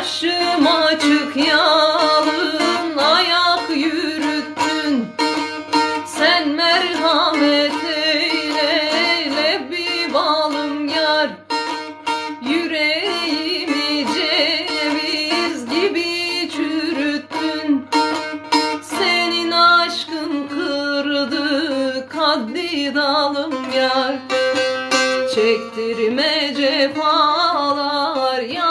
Başım açık yalın ayak yürüttün. Sen merhamet eyle, eyle bir balım yar. Yüreğimi ceviz gibi çürüttün. Senin aşkın kırdı kaddi dalım yar. Çektirme cefalar yar.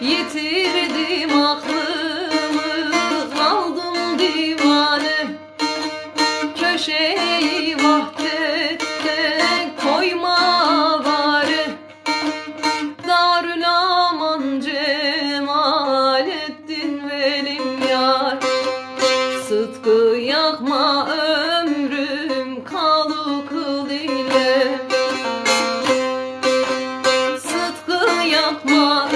Yitirdim aklımı kaldım divane. Köşeyi vahdette koyma bari. Darül aman Cemalettin velim yar. Sıtkı yakma ömrüm kalı kıl Sıtkı yakma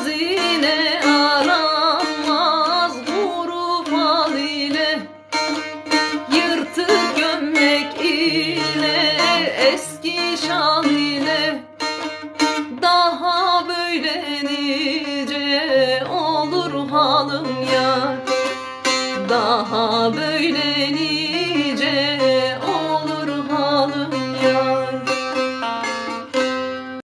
Hazine aranmaz kuru fal ile. Yırtık gömlek ile eski şal ile. Daha böyle nice olur halım ya. Daha böyle